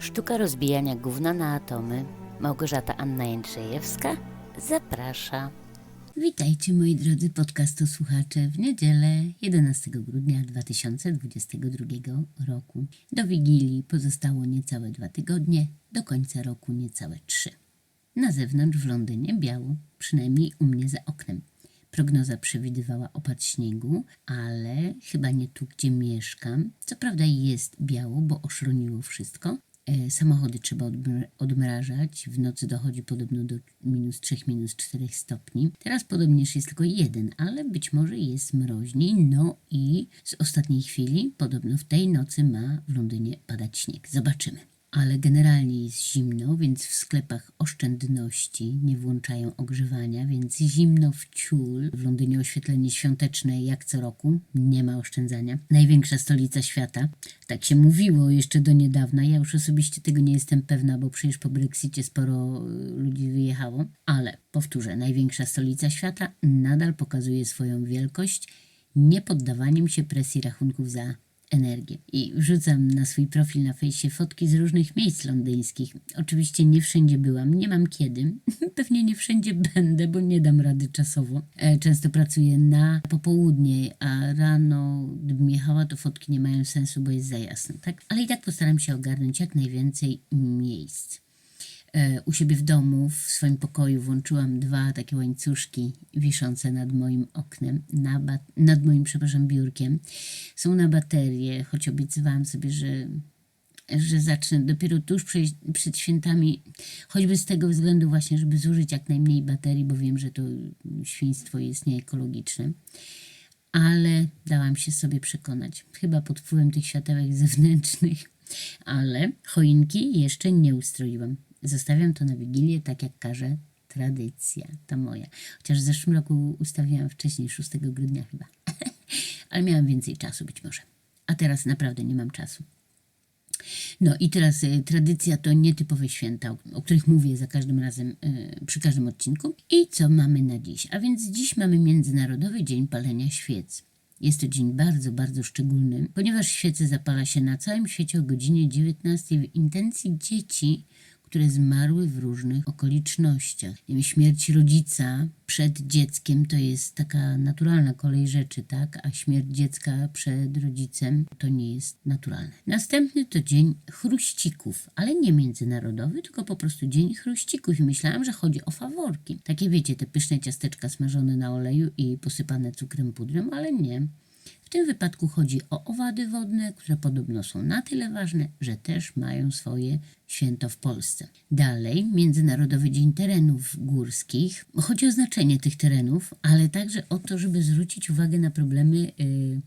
Sztuka rozbijania gówna na atomy. Małgorzata Anna Jędrzejewska zaprasza. Witajcie moi drodzy podcastosłuchacze w niedzielę 11 grudnia 2022 roku. Do Wigilii pozostało niecałe dwa tygodnie, do końca roku niecałe trzy. Na zewnątrz w Londynie biało, przynajmniej u mnie za oknem. Prognoza przewidywała opad śniegu, ale chyba nie tu, gdzie mieszkam. Co prawda jest biało, bo oszroniło wszystko. E, samochody trzeba odmra- odmrażać. W nocy dochodzi podobno do minus 3, minus 4 stopni. Teraz podobnież jest tylko jeden, ale być może jest mroźniej. No i z ostatniej chwili podobno w tej nocy ma w Londynie padać śnieg. Zobaczymy ale generalnie jest zimno, więc w sklepach oszczędności nie włączają ogrzewania, więc zimno w ciul. W Londynie oświetlenie świąteczne jak co roku, nie ma oszczędzania. Największa stolica świata. Tak się mówiło jeszcze do niedawna. Ja już osobiście tego nie jestem pewna, bo przecież po Brexicie sporo y, ludzi wyjechało. Ale powtórzę, największa stolica świata nadal pokazuje swoją wielkość niepoddawaniem się presji rachunków za energię. I wrzucam na swój profil na fejsie fotki z różnych miejsc londyńskich. Oczywiście nie wszędzie byłam, nie mam kiedy. Pewnie nie wszędzie będę, bo nie dam rady czasowo. E, Często pracuję na popołudnie, a rano, gdybym jechała, to fotki nie mają sensu, bo jest za jasno, tak? Ale i tak postaram się ogarnąć jak najwięcej miejsc u siebie w domu, w swoim pokoju włączyłam dwa takie łańcuszki wiszące nad moim oknem, na nad moim, przepraszam, biurkiem. Są na baterie, choć obiecywałam sobie, że, że zacznę dopiero tuż przed świętami, choćby z tego względu właśnie, żeby zużyć jak najmniej baterii, bo wiem, że to świństwo jest nieekologiczne. Ale dałam się sobie przekonać, chyba pod wpływem tych światełek zewnętrznych, ale choinki jeszcze nie ustroiłam. Zostawiam to na Wigilię, tak jak każe tradycja, ta moja. Chociaż w zeszłym roku ustawiałam wcześniej, 6 grudnia chyba. ale miałam więcej czasu być może. A teraz naprawdę nie mam czasu. No i teraz y, tradycja to nietypowe święta, o, o których mówię za każdym razem, y, przy każdym odcinku. I co mamy na dziś? A więc dziś mamy Międzynarodowy Dzień Palenia Świec. Jest to dzień bardzo, bardzo szczególny, ponieważ świece zapala się na całym świecie o godzinie 19 w intencji dzieci, które zmarły w różnych okolicznościach. Śmierć rodzica przed dzieckiem to jest taka naturalna kolej rzeczy, tak? A śmierć dziecka przed rodzicem to nie jest naturalne. Następny to dzień chruścików, ale nie międzynarodowy, tylko po prostu dzień chruścików. I myślałam, że chodzi o faworki. Takie wiecie, te pyszne ciasteczka smażone na oleju i posypane cukrem pudrem, ale nie. W tym wypadku chodzi o owady wodne, które podobno są na tyle ważne, że też mają swoje święto w Polsce. Dalej, Międzynarodowy Dzień Terenów Górskich. Chodzi o znaczenie tych terenów, ale także o to, żeby zwrócić uwagę na problemy y,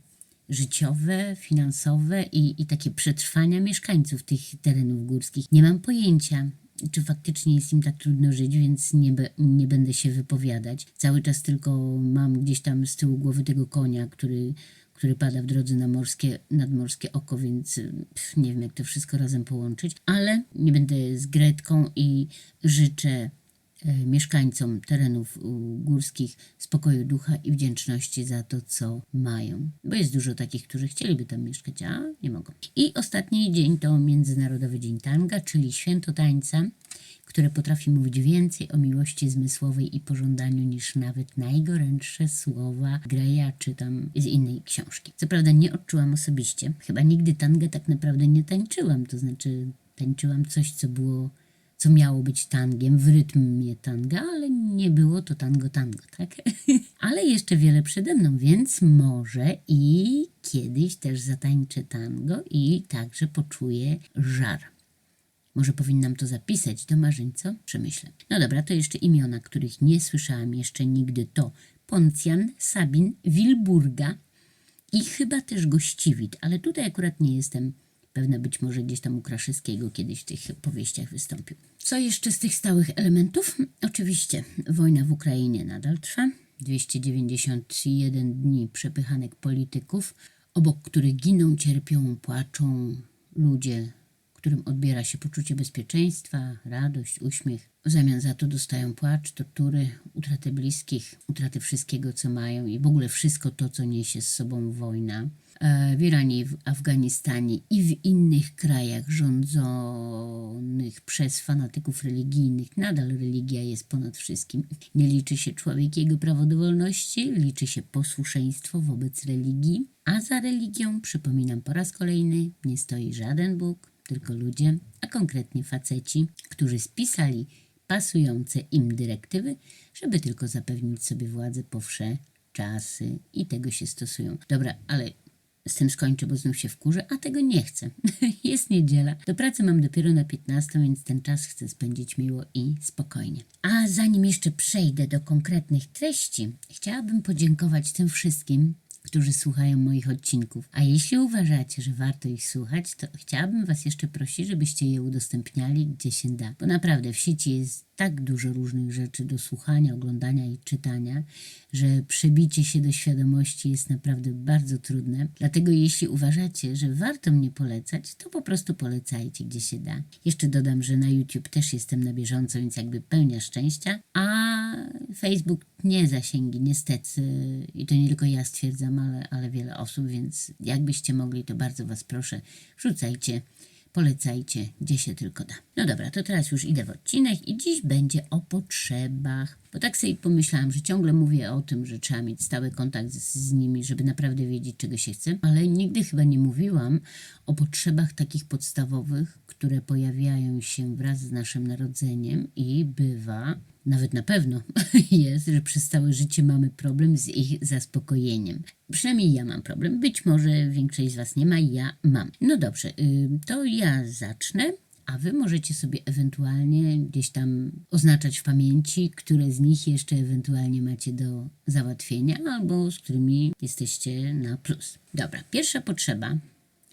życiowe, finansowe i, i takie przetrwania mieszkańców tych terenów górskich. Nie mam pojęcia, czy faktycznie jest im tak trudno żyć, więc nie, be, nie będę się wypowiadać. Cały czas tylko mam gdzieś tam z tyłu głowy tego konia, który, który pada w drodze na morskie, nadmorskie oko, więc pff, nie wiem, jak to wszystko razem połączyć. Ale nie będę z Gretką i życzę e, mieszkańcom terenów górskich spokoju ducha i wdzięczności za to, co mają. Bo jest dużo takich, którzy chcieliby tam mieszkać, a nie mogą. I ostatni dzień to Międzynarodowy Dzień Tanga, czyli święto tańca, które potrafi mówić więcej o miłości zmysłowej i pożądaniu niż nawet najgorętsze słowa Greya czy tam z innej książki. Co prawda nie odczułam osobiście, chyba nigdy tangę tak naprawdę nie tańczyłam, to znaczy tańczyłam coś, co było co miało być tangiem, w rytmie tanga, ale nie było to tango tango, tak? ale jeszcze wiele przede mną, więc może i kiedyś też zatańczę tango i także poczuję żar. Może powinnam to zapisać do marzeń, co? Przemyślę. No dobra, to jeszcze imiona, których nie słyszałam jeszcze nigdy, to Poncjan, Sabin, Wilburga i chyba też Gościwit, ale tutaj akurat nie jestem pewna, być może gdzieś tam u Kraszewskiego kiedyś w tych powieściach wystąpił. Co jeszcze z tych stałych elementów? Oczywiście wojna w Ukrainie nadal trwa. 291 dni przepychanek polityków, obok których giną, cierpią, płaczą ludzie, którym odbiera się poczucie bezpieczeństwa, radość, uśmiech. W zamian za to dostają płacz, tortury, utratę bliskich, utratę wszystkiego, co mają i w ogóle wszystko to, co niesie z sobą wojna. e, w Iranie, w Afganistanie i w innych krajach rządzonych przez fanatyków religijnych, nadal religia jest ponad wszystkim. Nie liczy się człowiek jego prawo do wolności, liczy się posłuszeństwo wobec religii, a za religią, przypominam po raz kolejny, nie stoi żaden Bóg, tylko ludzie, a konkretnie faceci, którzy spisali pasujące im dyrektywy, żeby tylko zapewnić sobie władzę po czasy i tego się stosują. Dobra, ale z tym skończę, bo znów się wkurzę, a tego nie chcę. Jest niedziela. Do pracy mam dopiero na 15, więc ten czas chcę spędzić miło i spokojnie. A zanim jeszcze przejdę do konkretnych treści, chciałabym podziękować tym wszystkim, którzy słuchają moich odcinków. A jeśli uważacie, że warto ich słuchać, to chciałabym Was jeszcze prosić, żebyście je udostępniali gdzie się da. Bo naprawdę w sieci jest tak dużo różnych rzeczy do słuchania, oglądania i czytania, że przebicie się do świadomości jest naprawdę bardzo trudne. Dlatego jeśli uważacie, że warto mnie polecać, to po prostu polecajcie gdzie się da. Jeszcze dodam, że na YouTube też jestem na bieżąco, więc jakby pełnia szczęścia, a Facebook nie zasięgi, niestety. I to nie tylko ja stwierdzam, ale, ale wiele osób, więc jakbyście mogli, to bardzo Was proszę, wrzucajcie polecajcie, gdzie się tylko da. No dobra, to teraz już idę w odcinek i dziś będzie o potrzebach. Bo tak sobie pomyślałam, że ciągle mówię o tym, że trzeba mieć stały kontakt z, z nimi, żeby naprawdę wiedzieć, czego się chce, ale nigdy chyba nie mówiłam o potrzebach takich podstawowych, które pojawiają się wraz z naszym narodzeniem i bywa, nawet na pewno jest, że przez całe życie mamy problem z ich zaspokojeniem. Przynajmniej ja mam problem. Być może większość z Was nie ma, ja mam. No dobrze, y, to ja zacznę. A wy możecie sobie ewentualnie gdzieś tam oznaczać w pamięci, które z nich jeszcze ewentualnie macie do załatwienia, albo z którymi jesteście na plus. Dobra, pierwsza potrzeba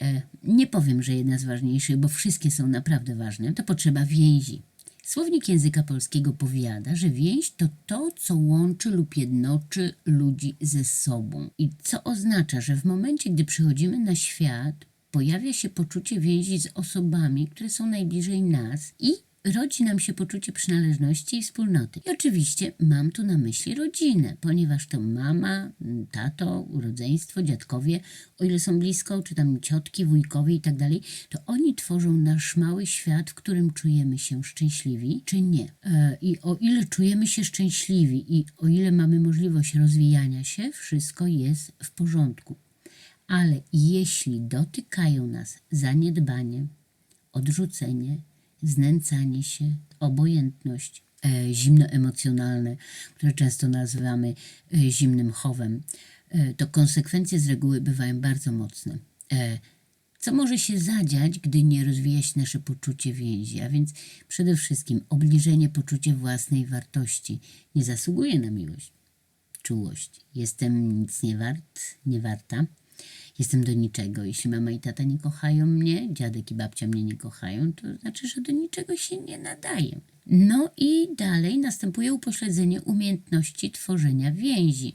E, nie powiem, że jedna z ważniejszych, bo wszystkie są naprawdę ważne, to potrzeba więzi. Słownik języka polskiego powiada, że więź to to, co łączy lub jednoczy ludzi ze sobą. I co oznacza, że w momencie, gdy przychodzimy na świat, pojawia się poczucie więzi z osobami, które są najbliżej nas i rodzi nam się poczucie przynależności i wspólnoty. I oczywiście mam tu na myśli rodzinę, ponieważ to mama, tato, rodzeństwo, dziadkowie, o ile są blisko, czy tam ciotki, wujkowie i tak dalej, to oni tworzą nasz mały świat, w którym czujemy się szczęśliwi, czy nie. E, I o ile czujemy się szczęśliwi i o ile mamy możliwość rozwijania się, wszystko jest w porządku. Ale jeśli dotykają nas zaniedbanie, odrzucenie, znęcanie się, obojętność, e, zimno emocjonalne, które często nazywamy e, zimnym chowem, e, to konsekwencje z reguły bywają bardzo mocne. Co może się zadziać, gdy nie rozwija się nasze poczucie więzi? A więc przede wszystkim obniżenie poczucia własnej wartości. Nie zasługuje na miłość, czułość. Jestem nic nie wart, nie warta jestem do niczego. Jeśli mama i tata nie kochają mnie, dziadek i babcia mnie nie kochają, to znaczy, że do niczego się nie nadaję. No i dalej następuje upośledzenie umiejętności tworzenia więzi.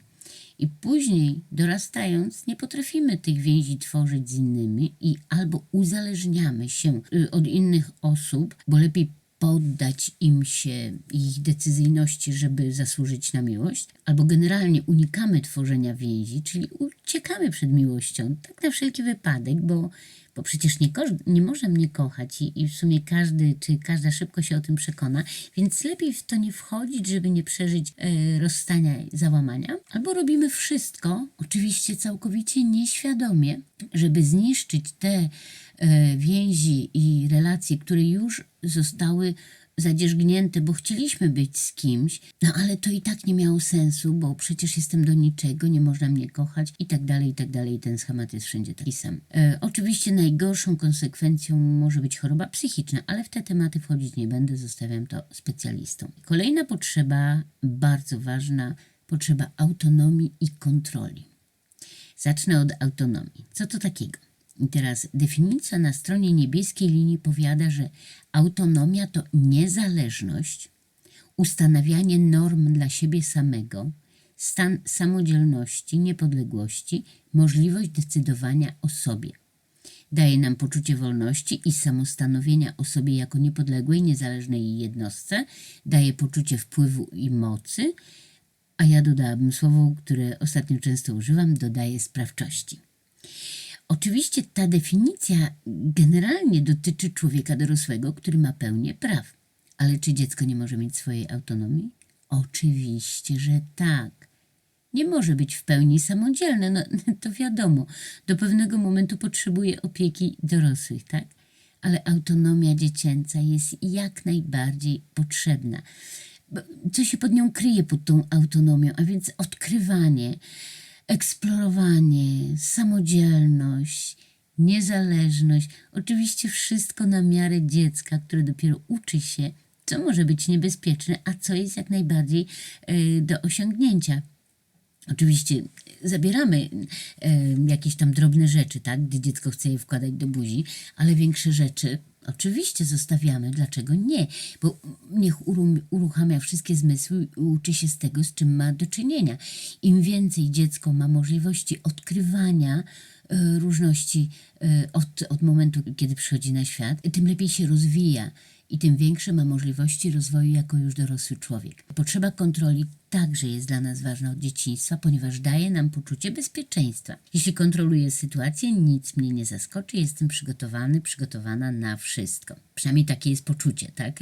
I później, dorastając, nie potrafimy tych więzi tworzyć z innymi i albo uzależniamy się y, od innych osób, bo lepiej poddać im się ich decyzyjności, żeby zasłużyć na miłość, albo generalnie unikamy tworzenia więzi, czyli uciekamy przed miłością, tak na wszelki wypadek, bo, bo przecież nie, nie może mnie kochać i, i w sumie każdy czy każda szybko się o tym przekona, więc lepiej w to nie wchodzić, żeby nie przeżyć e, rozstania, załamania, albo robimy wszystko, oczywiście całkowicie nieświadomie, żeby zniszczyć te e, więzi i relacje, które już zostały zadzierzgnięte, bo chcieliśmy być z kimś, no ale to i tak nie miało sensu, bo przecież jestem do niczego, nie można mnie kochać i tak dalej, i tak dalej. Ten schemat jest wszędzie taki sam. E, oczywiście najgorszą konsekwencją może być choroba psychiczna, ale w te tematy wchodzić nie będę, zostawiam to specjalistom. Kolejna potrzeba, bardzo ważna, potrzeba autonomii i kontroli. Zacznę od autonomii. Co to takiego? I teraz definicja na stronie niebieskiej linii powiada, że autonomia to niezależność, ustanawianie norm dla siebie samego, stan samodzielności, niepodległości, możliwość decydowania o sobie. Daje nam poczucie wolności i samostanowienia o sobie jako niepodległej, niezależnej jednostce, daje poczucie wpływu i mocy, a ja dodałabym słowo, które ostatnio często używam, dodaje sprawczości. Oczywiście ta definicja generalnie dotyczy człowieka dorosłego, który ma pełnię praw. Ale czy dziecko nie może mieć swojej autonomii? Oczywiście, że tak. Nie może być w pełni samodzielne, no to wiadomo. Do pewnego momentu potrzebuje opieki dorosłych, tak? Ale autonomia dziecięca jest jak najbardziej potrzebna. Co się pod nią kryje, pod tą autonomią? A więc odkrywanie, eksplorowanie, samodzielność, niezależność. Oczywiście wszystko na miarę dziecka, które dopiero uczy się, co może być niebezpieczne, a co jest jak najbardziej e, do osiągnięcia. Oczywiście zabieramy e, jakieś tam drobne rzeczy, tak, gdy dziecko chce je wkładać do buzi, ale większe rzeczy oczywiście zostawiamy. Dlaczego nie? Bo niech uruchamia wszystkie zmysły i uczy się z tego, z czym ma do czynienia. Im więcej dziecko ma możliwości odkrywania e, różności e, od, od momentu, kiedy przychodzi na świat, tym lepiej się rozwija i tym większe ma możliwości rozwoju jako już dorosły człowiek. Potrzeba kontroli także jest dla nas ważna od dzieciństwa, ponieważ daje nam poczucie bezpieczeństwa. Jeśli kontroluję sytuację, nic mnie nie zaskoczy, jestem przygotowany, przygotowana na wszystko. Przynajmniej takie jest poczucie, tak?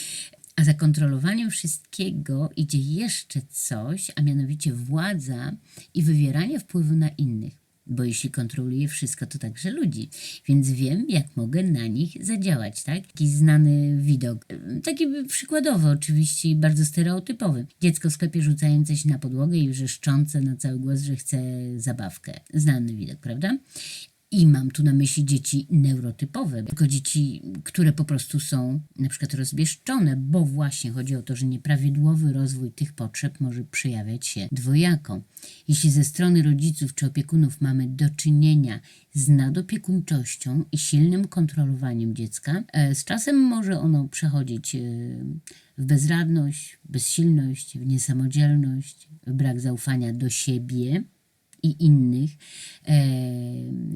A za kontrolowaniem wszystkiego idzie jeszcze coś, a mianowicie władza i wywieranie wpływu na innych. Bo jeśli kontroluję wszystko, to także ludzi, więc wiem, jak mogę na nich zadziałać, tak? Taki znany widok. Taki przykładowy oczywiście bardzo stereotypowy. Dziecko w sklepie rzucające się na podłogę i wrzeszczące na cały głos, że chce zabawkę. Znany widok, prawda? I mam tu na myśli dzieci neurotypowe, tylko dzieci, które po prostu są na przykład rozbieszczone, bo właśnie chodzi o to, że nieprawidłowy rozwój tych potrzeb może przejawiać się dwojako. Jeśli ze strony rodziców czy opiekunów mamy do czynienia z nadopiekuńczością i silnym kontrolowaniem dziecka, e, z czasem może ono przechodzić e, w bezradność, bezsilność, w niesamodzielność, w brak zaufania do siebie i innych, e,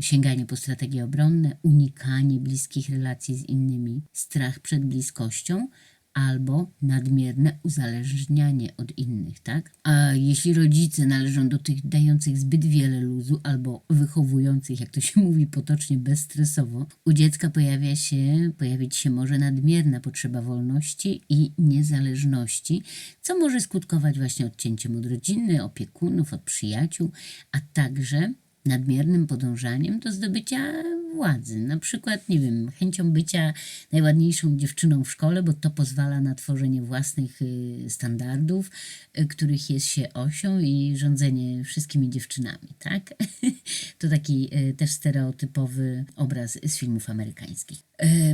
sięganie po strategie obronne, unikanie bliskich relacji z innymi, strach przed bliskością albo nadmierne uzależnianie od innych, tak? A jeśli rodzice należą do tych dających zbyt wiele luzu albo wychowujących, jak to się mówi potocznie, bezstresowo, u dziecka pojawia się, pojawić się może nadmierna potrzeba wolności i niezależności, co może skutkować właśnie odcięciem od rodziny, opiekunów, od przyjaciół, a także nadmiernym podążaniem do zdobycia władzy. Na przykład, nie wiem, chęcią bycia najładniejszą dziewczyną w szkole, bo to pozwala na tworzenie własnych y, standardów, y, których jest się osią i rządzenie wszystkimi dziewczynami, tak? to taki y, też stereotypowy obraz z filmów amerykańskich.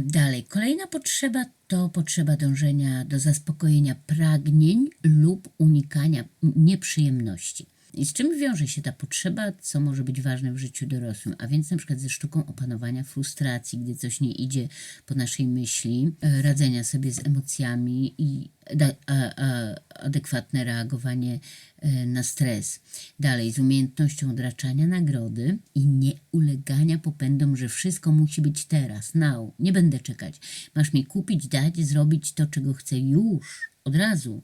Dalej, kolejna potrzeba to potrzeba dążenia do zaspokojenia pragnień lub unikania nieprzyjemności. I z czym wiąże się ta potrzeba, co może być ważne w życiu dorosłym, a więc na przykład ze sztuką opanowania frustracji, gdy coś nie idzie po naszej myśli, e, radzenia sobie z emocjami i adekwatne reagowanie e, na stres. Dalej, z umiejętnością odraczania nagrody i nie ulegania popędom, że wszystko musi być teraz, now, nie będę czekać. Masz mi kupić, dać, zrobić to, czego chcę już, od razu.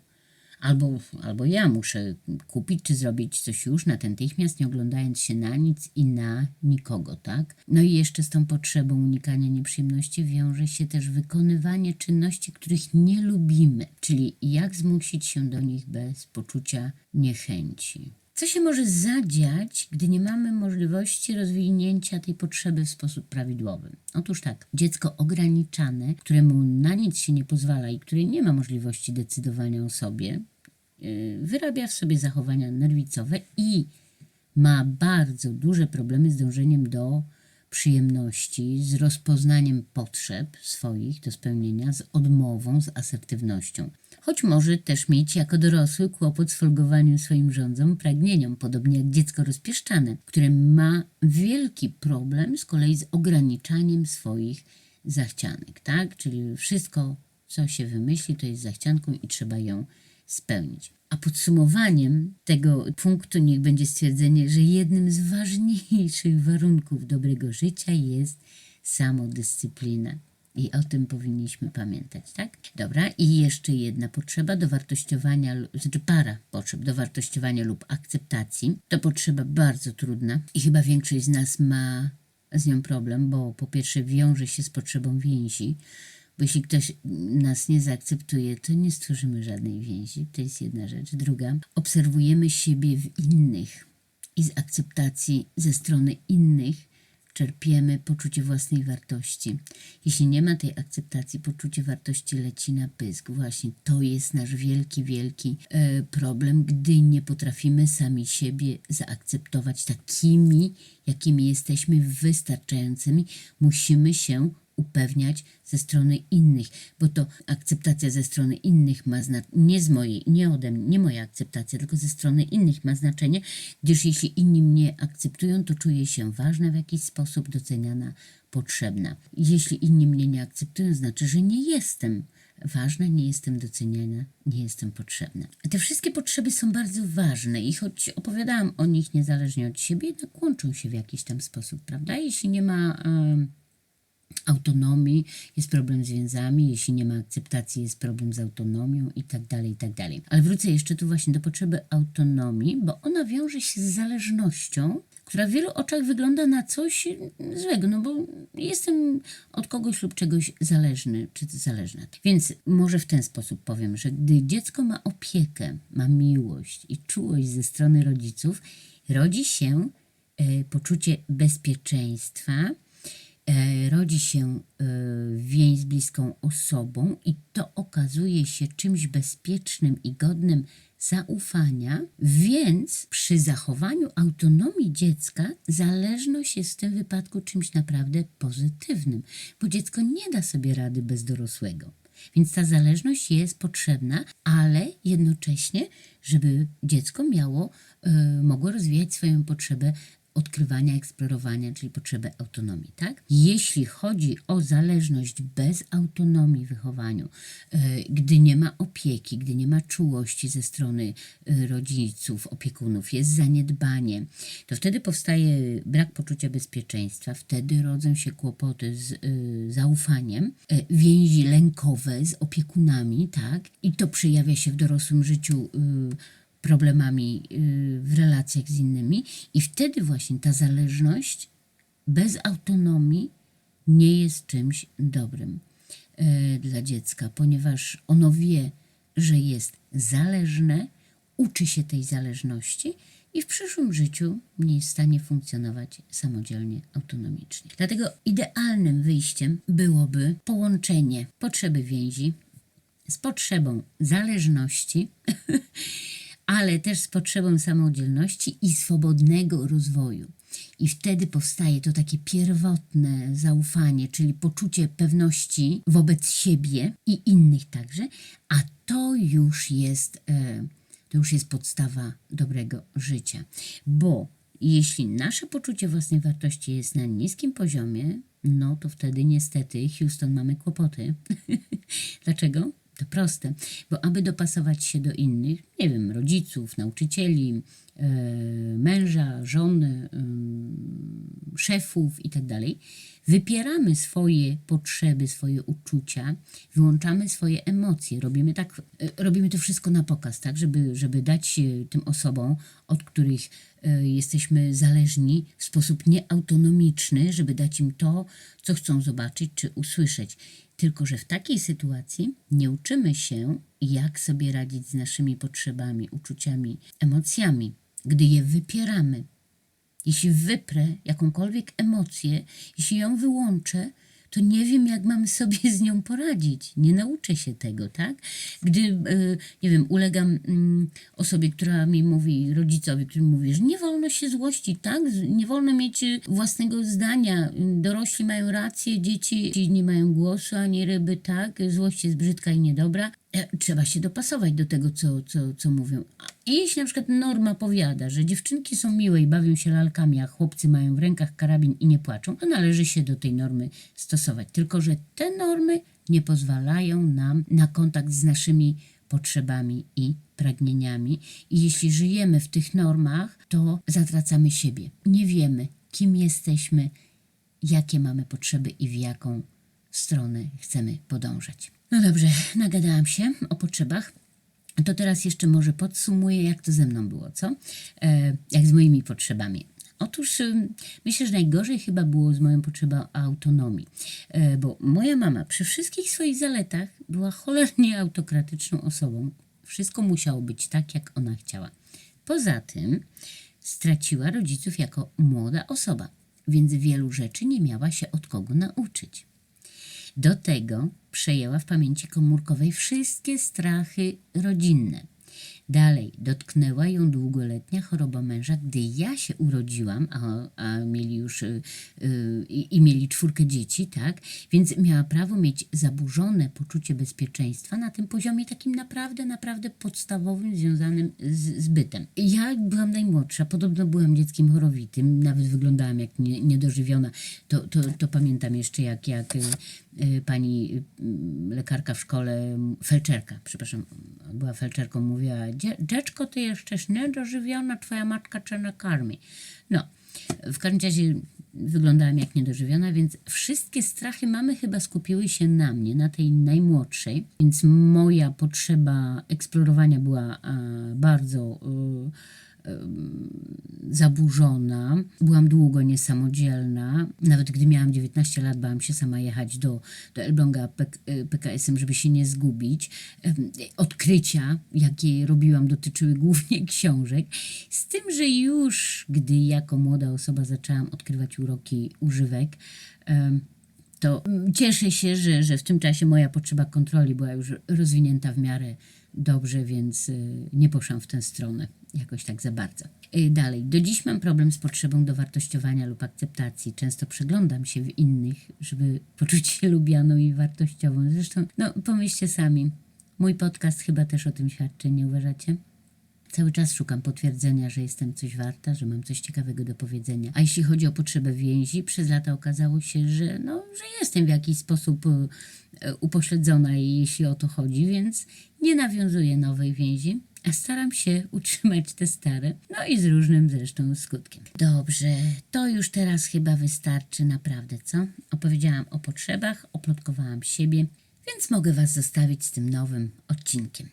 Albo, albo ja muszę kupić czy zrobić coś już natychmiast, nie oglądając się na nic i na nikogo, tak? No i jeszcze z tą potrzebą unikania nieprzyjemności wiąże się też wykonywanie czynności, których nie lubimy, czyli jak zmusić się do nich bez poczucia niechęci. Co się może zadziać, gdy nie mamy możliwości rozwinięcia tej potrzeby w sposób prawidłowy? Otóż tak, dziecko ograniczane, któremu na nic się nie pozwala i które nie ma możliwości decydowania o sobie, wyrabia w sobie zachowania nerwicowe i ma bardzo duże problemy z dążeniem do przyjemności, z rozpoznaniem potrzeb swoich do spełnienia, z odmową, z asertywnością. Choć może też mieć jako dorosły kłopot z folgowaniem swoim rządzom, pragnieniom, podobnie jak dziecko rozpieszczane, które ma wielki problem z kolei z ograniczaniem swoich zachcianek, tak? Czyli wszystko, co się wymyśli, to jest zachcianką i trzeba ją spełnić. A podsumowaniem tego punktu niech będzie stwierdzenie, że jednym z ważniejszych warunków dobrego życia jest samodyscyplina. I o tym powinniśmy pamiętać, tak? Dobra, i jeszcze jedna potrzeba dowartościowania, lu- znaczy para potrzeb dowartościowania lub akceptacji. To potrzeba bardzo trudna i chyba większość z nas ma z nią problem, bo po pierwsze wiąże się z potrzebą więzi, bo jeśli ktoś nas nie zaakceptuje, to nie stworzymy żadnej więzi. To jest jedna rzecz. Druga, obserwujemy siebie w innych i z akceptacji ze strony innych czerpiemy poczucie własnej wartości. Jeśli nie ma tej akceptacji, poczucie wartości leci na pysk. Właśnie to jest nasz wielki, wielki e, problem, gdy nie potrafimy sami siebie zaakceptować takimi, jakimi jesteśmy, wystarczającymi. Musimy się upewniać ze strony innych, bo to akceptacja ze strony innych ma znaczenie, nie z mojej, nie ode mnie, nie moja akceptacja, tylko ze strony innych ma znaczenie, gdyż jeśli inni mnie akceptują, to czuję się ważna w jakiś sposób, doceniana, potrzebna. Jeśli inni mnie nie akceptują, znaczy, że nie jestem ważna, nie jestem doceniana, nie jestem potrzebna. Te wszystkie potrzeby są bardzo ważne i choć opowiadałam o nich niezależnie od siebie, jednak łączą się w jakiś tam sposób, prawda? Jeśli nie ma... autonomii, jest problem z więzami, jeśli nie ma akceptacji, jest problem z autonomią i tak dalej, i tak dalej. Ale wrócę jeszcze tu właśnie do potrzeby autonomii, bo ona wiąże się z zależnością, która w wielu oczach wygląda na coś złego, no bo jestem od kogoś lub czegoś zależny, czy zależna. Więc może w ten sposób powiem, że gdy dziecko ma opiekę, ma miłość i czułość ze strony rodziców, rodzi się e, poczucie bezpieczeństwa, rodzi się e, więź z bliską osobą i to okazuje się czymś bezpiecznym i godnym zaufania, więc przy zachowaniu autonomii dziecka zależność jest w tym wypadku czymś naprawdę pozytywnym, bo dziecko nie da sobie rady bez dorosłego. Więc ta zależność jest potrzebna, ale jednocześnie, żeby dziecko miało, e, mogło rozwijać swoją potrzebę odkrywania, eksplorowania, czyli potrzebę autonomii, tak? Jeśli chodzi o zależność bez autonomii w wychowaniu, e, gdy nie ma opieki, gdy nie ma czułości ze strony e, rodziców, opiekunów, jest zaniedbanie, to wtedy powstaje brak poczucia bezpieczeństwa, wtedy rodzą się kłopoty z e, zaufaniem, więzi lękowe z opiekunami, tak? I to przejawia się w dorosłym życiu problemami y, w relacjach z innymi, i wtedy właśnie ta zależność bez autonomii nie jest czymś dobrym e, dla dziecka, ponieważ ono wie, że jest zależne, uczy się tej zależności i w przyszłym życiu nie jest w stanie funkcjonować samodzielnie, autonomicznie. Dlatego idealnym wyjściem byłoby połączenie potrzeby więzi z potrzebą zależności, ale też z potrzebą samodzielności i swobodnego rozwoju. I wtedy powstaje to takie pierwotne zaufanie, czyli poczucie pewności wobec siebie i innych także, a to już jest, e, to już jest podstawa dobrego życia. Bo jeśli nasze poczucie własnej wartości jest na niskim poziomie, no to wtedy niestety, Houston, mamy kłopoty. Dlaczego? To proste, bo aby dopasować się do innych, nie wiem, rodziców, nauczycieli, e, męża, żony, em, szefów i tak wypieramy swoje potrzeby, swoje uczucia, wyłączamy swoje emocje. Robimy, tak, e, robimy to wszystko na pokaz, tak, żeby, żeby dać tym osobom, od których e, jesteśmy zależni w sposób nieautonomiczny, żeby dać im to, co chcą zobaczyć czy usłyszeć. Tylko, że w takiej sytuacji nie uczymy się, jak sobie radzić z naszymi potrzebami, uczuciami, emocjami, gdy je wypieramy. Jeśli wyprę jakąkolwiek emocję, jeśli ją wyłączę, to nie wiem, jak mam sobie z nią poradzić. Nie nauczę się tego, tak? Gdy, y, nie wiem, ulegam mm, osobie, która mi mówi, rodzicowi, który mówi, że nie wolno się złościć, tak? Nie wolno mieć y, własnego zdania. Dorośli mają rację, dzieci nie mają głosu, ani ryby, tak? Złość jest brzydka i niedobra. Trzeba się dopasować do tego, co, co, co mówią. A jeśli na przykład norma powiada, że dziewczynki są miłe i bawią się lalkami, a chłopcy mają w rękach karabin i nie płaczą, to należy się do tej normy stosować. Tylko, że te normy nie pozwalają nam na kontakt z naszymi potrzebami i pragnieniami. I jeśli żyjemy w tych normach, to zatracamy siebie. Nie wiemy, kim jesteśmy, jakie mamy potrzeby i w jaką stronę chcemy podążać. No dobrze, nagadałam się o potrzebach. To teraz jeszcze może podsumuję, jak to ze mną było, co? E, jak z moimi potrzebami. Otóż ym, myślę, że najgorzej chyba było z moją potrzebą autonomii, E, bo moja mama przy wszystkich swoich zaletach była cholernie autokratyczną osobą. Wszystko musiało być tak, jak ona chciała. Poza tym straciła rodziców jako młoda osoba, więc wielu rzeczy nie miała się od kogo nauczyć. Do tego przejęła w pamięci komórkowej wszystkie strachy rodzinne. Dalej dotknęła ją długoletnia choroba męża, gdy ja się urodziłam, a, a mieli już y, y, i mieli czwórkę dzieci, tak? Więc miała prawo mieć zaburzone poczucie bezpieczeństwa na tym poziomie takim naprawdę, naprawdę podstawowym, związanym z, z bytem. Ja byłam najmłodsza, podobno byłam dzieckiem chorowitym, nawet wyglądałam jak nie, niedożywiona. To, to, to pamiętam jeszcze, jak, jak y, pani y, lekarka w szkole, felczerka, przepraszam, była felczerką, mówiła, "Dzie- dziecko, ty jesteś niedożywiona, twoja matka cię nakarmi. No, w każdym razie wyglądałam jak niedożywiona, więc wszystkie strachy mamy chyba skupiły się na mnie, na tej najmłodszej, więc moja potrzeba eksplorowania była a, bardzo y, y, zaburzona. Byłam długo niesamodzielna. Nawet gdy miałam 19 lat, bałam się sama jechać do, do Elbląga PK, PKS-em, żeby się nie zgubić. Odkrycia, jakie robiłam, dotyczyły głównie książek. Z tym, że już gdy jako młoda osoba zaczęłam odkrywać uroki używek, to cieszę się, że, że w tym czasie moja potrzeba kontroli była już rozwinięta w miarę dobrze, więc y, nie poszłam w tę stronę jakoś tak za bardzo. Y, Dalej, do dziś mam problem z potrzebą dowartościowania lub akceptacji. Często przeglądam się w innych, żeby poczuć się lubianą i wartościową. Zresztą, no pomyślcie sami, mój podcast chyba też o tym świadczy, nie uważacie? Cały czas szukam potwierdzenia, że jestem coś warta, że mam coś ciekawego do powiedzenia. A jeśli chodzi o potrzebę więzi, przez lata okazało się, że, no, że jestem w jakiś sposób e, upośledzona, jeśli o to chodzi, więc nie nawiązuję nowej więzi, a staram się utrzymać te stare, no i z różnym zresztą skutkiem. Dobrze, to już teraz chyba wystarczy naprawdę, co? Opowiedziałam o potrzebach, oplotkowałam siebie, więc mogę Was zostawić z tym nowym odcinkiem.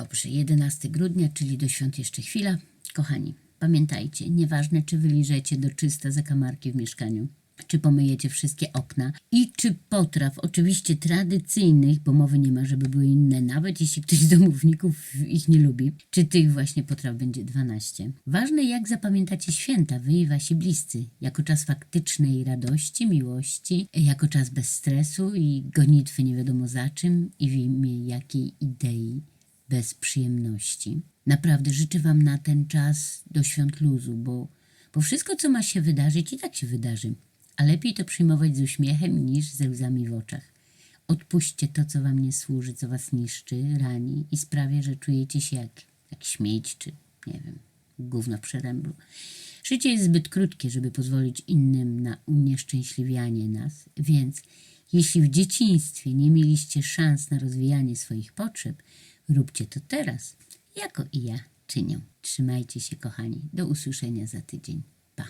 Dobrze, 11 grudnia, czyli do świąt jeszcze chwila. Kochani, pamiętajcie, nieważne czy wyliżecie do czysta zakamarki w mieszkaniu, czy pomyjecie wszystkie okna i czy potraw, oczywiście tradycyjnych, bo mowy nie ma, żeby były inne, nawet jeśli ktoś z domowników ich nie lubi, czy tych właśnie potraw będzie 12. Ważne jak zapamiętacie święta, wy i wasi bliscy, jako czas faktycznej radości, miłości, jako czas bez stresu i gonitwy nie wiadomo za czym i w imię jakiej idei bez przyjemności. Naprawdę życzę Wam na ten czas do świąt luzu, bo, bo wszystko, co ma się wydarzyć, i tak się wydarzy. A lepiej to przyjmować z uśmiechem niż ze łzami w oczach. Odpuśćcie to, co Wam nie służy, co Was niszczy, rani i sprawia, że czujecie się jak, jak śmieć, czy nie wiem, gówno w przeręblu. Życie jest zbyt krótkie, żeby pozwolić innym na unieszczęśliwianie nas, więc jeśli w dzieciństwie nie mieliście szans na rozwijanie swoich potrzeb, róbcie to teraz, jako i ja czynię. Trzymajcie się, kochani. Do usłyszenia za tydzień. Pa.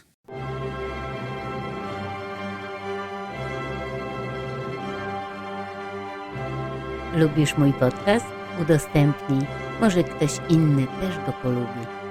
Lubisz mój podcast? Udostępnij. Może ktoś inny też go polubi.